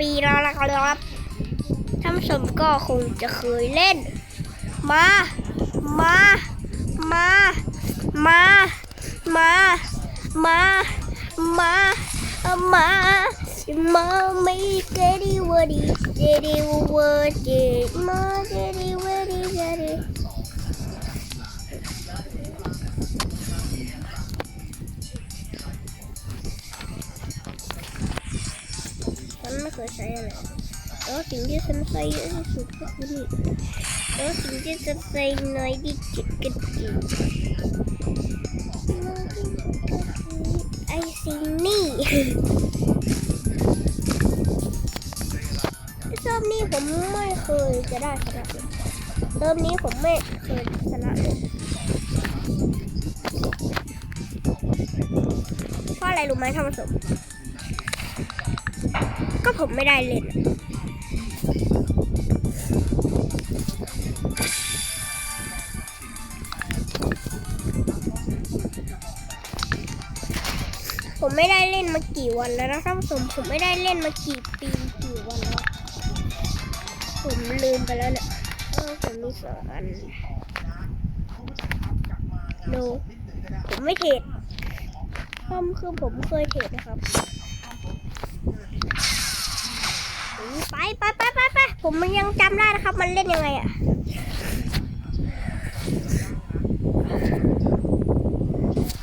ปีแล้วนะครับท่านผู้ชมก็คงจะเคยเล่น มา มา มา มา มา มา มา มา มาไม่เจดีวดีเจดีวดีมา เคยใช้อะไรแล้วสิ่งที่ฉันใช้เยอะที่สุดก็คือนี่แล้วสิ่งที่ฉันใช้น้อยที่สุดก็คือไอ้สิ่งนี้รอบนี้ผมไม่เคยจะได้ชนะเลยรอบนี้ผมไม่เคยชนะเลยเพราะอะไรรู้ไหมท่านผู้ชม ก็ผมไม่ได้เล่นผมไม่ได้เล่นมากี่วันแล้วนะท่านผู้ชมผมไม่ได้เล่นมากี่ปีกี่วันแล้ว ผมลืมไปแล้วเนี่ยเออผมมีสองอันดูผมไม่เทรดคอมคือผมเคยเทรดนะครับ ไปไปไปไปไปผมมันยังจำได้นะครับ มันเล่นยังไงอะ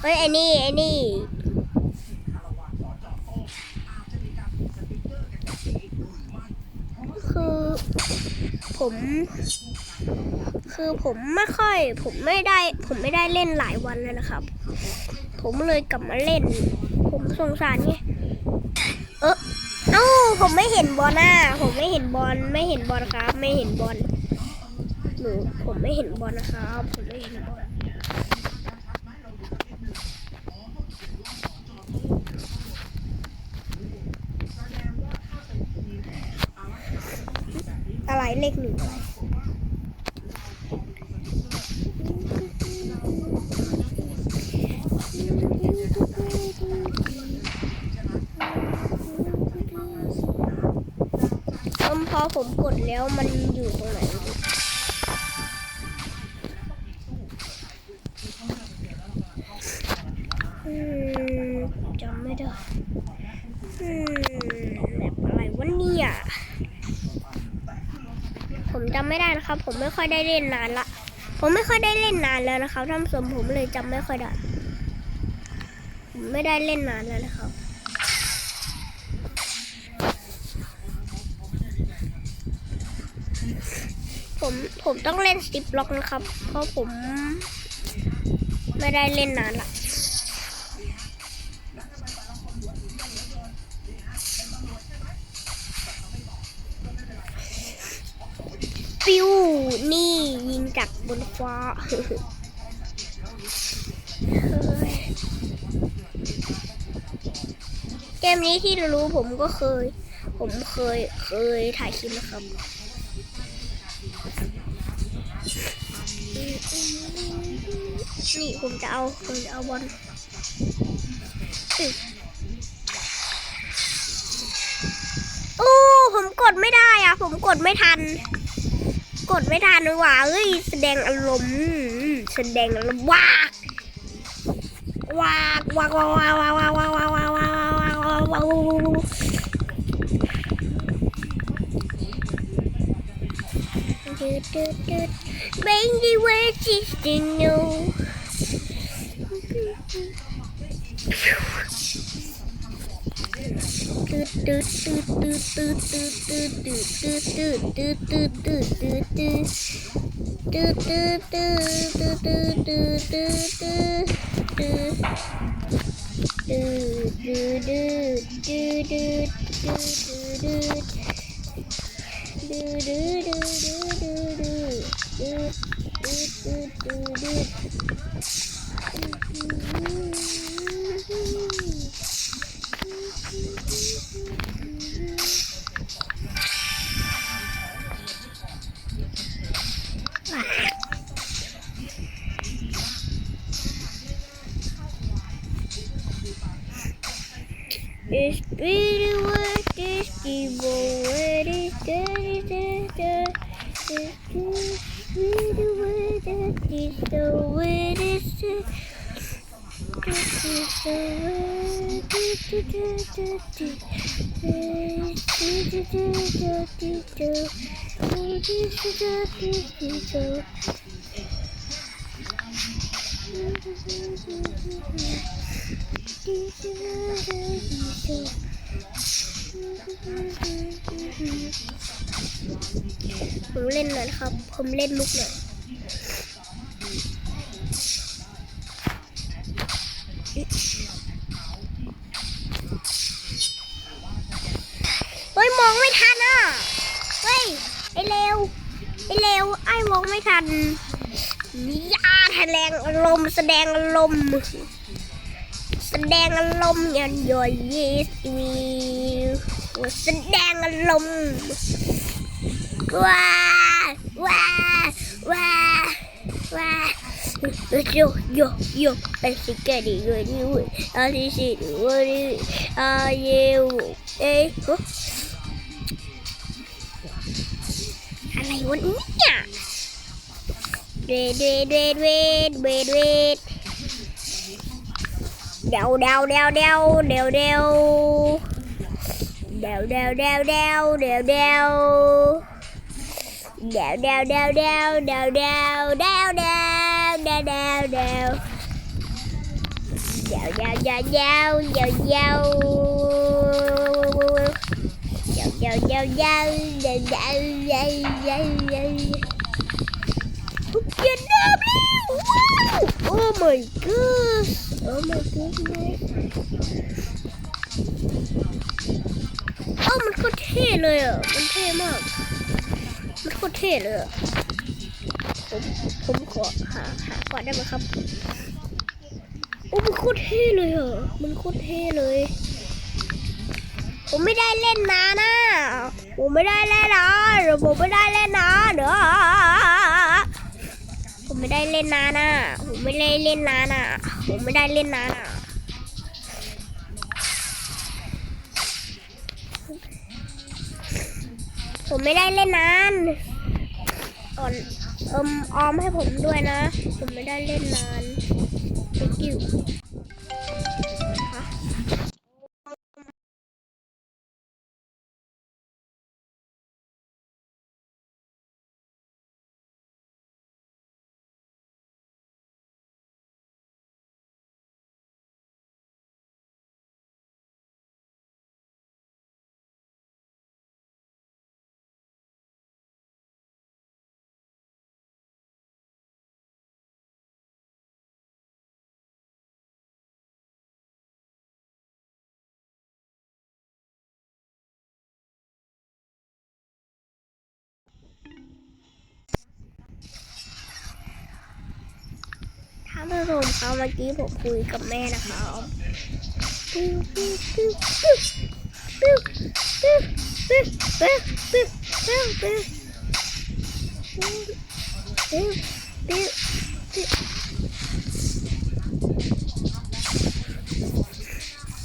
เฮ้ยไอ้นี่ไอ้นี่คือผม คือผมไม่ค่อย ผมไม่ได้ ผมไม่ได้เล่นหลายวันเลยนะครับ ผมเลยกลับมาเล่น ผมสงสารไง อผมไม่เห็นบอลหน้า ผมไม่เห็นบอลไม่เห็นบอลครับ ไม่เห็นบอลหนูผมไม่เห็นบอลนะครับ ผมไม่เห็นบอลอะไรเลขหนึ่งอะไรเอิ่มพอผมกดแล้วมันอยู่ตรงไหนไม่รู้อืมจำไม่ได้อืมแบบอะไรวะเนี่ยผมจำไม่ได้นะครับ ผมไม่ค่อยได้เล่นนานละ ผมไม่ค่อยได้เล่นนานแล้วนะครับท่านผู้ชมผมเลยจำไม่ค่อยได้ผมไม่ได้เล่นนานแล้วนะครับ ผมผมต้องเล่นสติปล็อกนะครับ เพราะผมไม่ได้เล่นนานละฟิวนี่ยิงจากบนฟ้าเฮ้ยเกมนี้ที่รู้ผมก็เคย ผมเคยเคยถ่ายคลิปนะครับ นี่ผมจะเอาผมจะเอาบอลอึ๊บโอ้ผมกดไม่ได้อะผมกดไม่ทัน กดไม่ทันว่ะเอ้ยแสดงอารมณ์แสดงอารมณ์วากวากวากวากวากวากวากวากวากวากวากวากวากวากดืดดืดดืด Baby, where is the new? าวดาวดาวดาวยาวยาวยาวยาวยาวยาวยาวยาวยาวยาวยาวยาวยาวยาวยาวทุกเย็นน้ำแล้วว้าว Crazy words is do do do do do do Really what is evil? What is good? Really what is the what is the this is do way. What is do. ผมเล่นหน่อยะครับ ผมเล่นลุกหน่อยเฮ้ย มองไม่ทันอะ เฮ้ย ไอเร็ว ไอเร็ว ไอมองไม่ทันยา แสดงอารมณ์แสดงอารมณ์แสดงอารมณ์ยันยอยยีสวีแสดงอารมณ์ว้าว้าว้าว้าโยโยโยไปสิเกดีกว่านี้อาทิสิวันนี้อายวเอ้อะไรวะเนี่ย Duyệt duyệt duyệt duyệt duyệt duyệt Đeo đeo đeo đeo đeo đeo Đeo đeo đeo đeo đeo đeo Đeo đeo đeo đeo đeo đeo đeo đeo đeo đeo đeo Dạo dạo dạo dạo dạo dạo Dạo dạo dạo dạo dạo dạo dạo dạo my god โอ้ my goodness เอ้ามันโคตรเท่เลยอะ มันเท่มาก มันโคตรเท่เลยอะ ผมผมขอหาหาก่อนได้ไหมครับโอ้มันโคตรเท่เลยอะมันโคตรเท่เลย ผมไม่ได้เล่นนานะ ผมไม่ได้เล่นนะเดี๋ยวผมไม่ได้เล่นนะเดี๋ยว ไม่ได้เล่นนานนะผมไม่ได้เล่นนานนะผมไม่ได้เล่นนานนะผมไม่ได้เล่นนานอ่อนเอิมออมให้ผมด้วยนะ ผมไม่ได้เล่นนาน thank you ถ้าผู้ชมเขาเมื่อกี้ผมคุยกับแม่นะครับปิ้วปิ้วปิ้วปิ้วปิ้วปิ้วปิ้วปิ้วปิ้วปิ้วปิ้วปิ้วปิ้วปิ้ว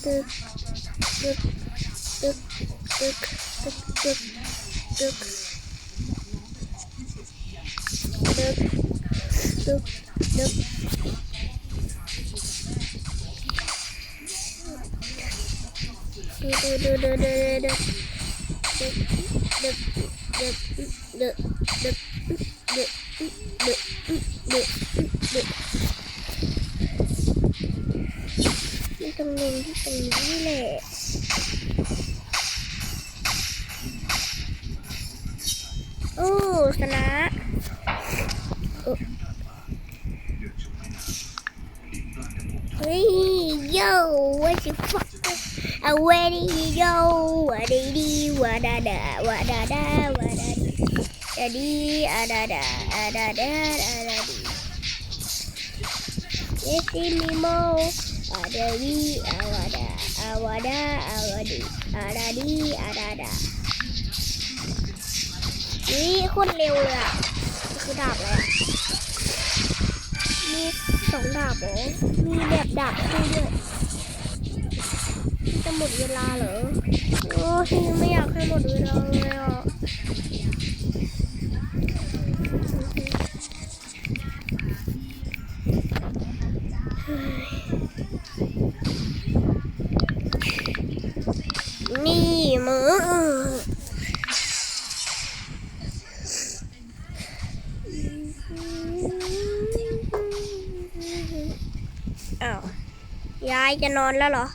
ตึกตึกตึกตึกตึกตึก ตึกตึกดูดูดูดูดูดูดูดูดูดูดูดูดูดูดูดูที่ตรงนี้ที่ตรงนี้แหละโอ้ชนะเฮ้ย โย่ what the fuck a ready yo what did he? what da da what da da what da da di a da da a da da a da di yes me more. a da di a wa da a wa da a wa di a da di a da da นี่โคตรเร็วเลยอะคือดาบเลยอะมีสองดาบเหรอมีแบบดาบคู่ด้วย หมดเวลาเหรอ โอ้ยไม่อยากให้หมดเวลาเลยอะนี่มืออ้าวยายจะนอนแล้วเหรอ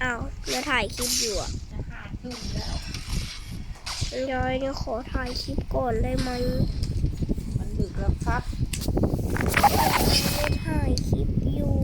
เอาวแล้ถ่ายคลิปอยู่อะยอยเดี๋ยวขอถ่ายคลิปก่อนได้ไหมมันดึกแล้วครับถ่ายคลิปอยู่